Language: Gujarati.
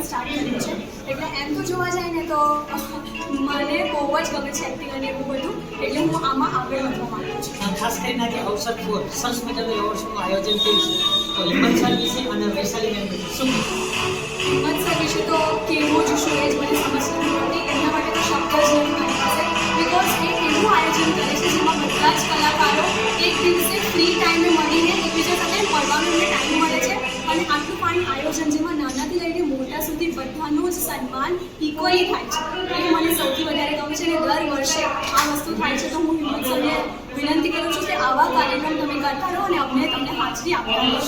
સ્ટાર્ટ કર્યું છે એટલે એમ તો જોવા જાય ને તો મને બહુ જ ગમે છે એક્ટિંગ અને એવું બધું એટલે હું આમાં આગળ વધવા માંગુ છું ખાસ કરીને આજે અવસર પર સરસ આયોજન થયું છે. તો લિમન સર વિશે અને કહેશો? તો કેવું જ શું એ જ મને સમજતું નથી એમના માટે તો શબ્દ જ નથી મારી પાસે. બિકોઝ એક એવું આયોજન કરે છે જેમાં બધા જ કલાકારો એક દિવસે ફ્રી ટાઈમે મળીને એકબીજા સાથે મળવાનો એમને ટાઈમ મળે છે. અને આટલું ફાઇન આયોજન જેમાં નાનાથી લઈને મોટા સુધી બધાનું જ સન્માન ઇક્વલી થાય છે. એ મને સૌથી વધારે ગમે છે અને દર વર્ષે આ વસ્તુ થાય છે. તો હું હિંમત વિનંતી કરું છું કે આવા કાર્યક્રમ તમે કરતા રહો અને અમને તમને હાજરી આપતા રહો.